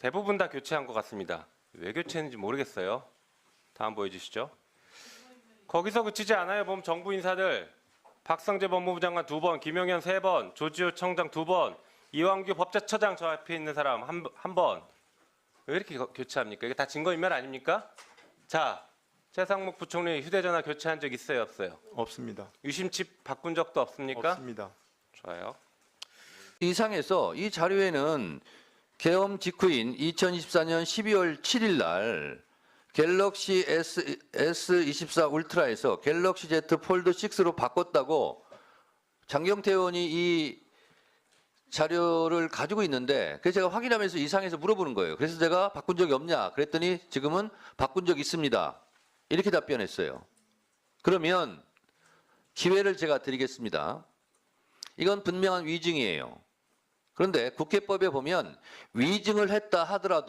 대부분 다 교체한 것 같습니다. 왜 교체했는지 모르겠어요. 다음 보여주시죠. 거기서 그치지 않아요. 보면 정부 인사들 박성재 법무부 장관 두 번, 김용현 세 번, 조지호 청장 두 번, 이왕규 법제처장 저 앞에 있는 사람 한, 한 번. 왜 이렇게 거- 교체합니까? 이게 다 증거인멸 아닙니까? 자, 최상목 부총리 휴대전화 교체한 적 있어요, 없어요? 없습니다. 유심칩 바꾼 적도 없습니까? 없습니다. 좋아요. 이상에서 이 자료에는 계엄 직후인 2024년 12월 7일 날 갤럭시 S, S24 울트라에서 갤럭시 Z 폴드 6로 바꿨다고 장경태 의원이 이 자료를 가지고 있는데 그래서 제가 확인하면서 이상해서 물어보는 거예요. 그래서 제가 바꾼 적이 없냐 그랬더니 지금은 바꾼 적 있습니다. 이렇게 답변했어요. 그러면 기회를 제가 드리겠습니다. 이건 분명한 위증이에요. 그런데 국회법에 보면 위증을 했다 하더라도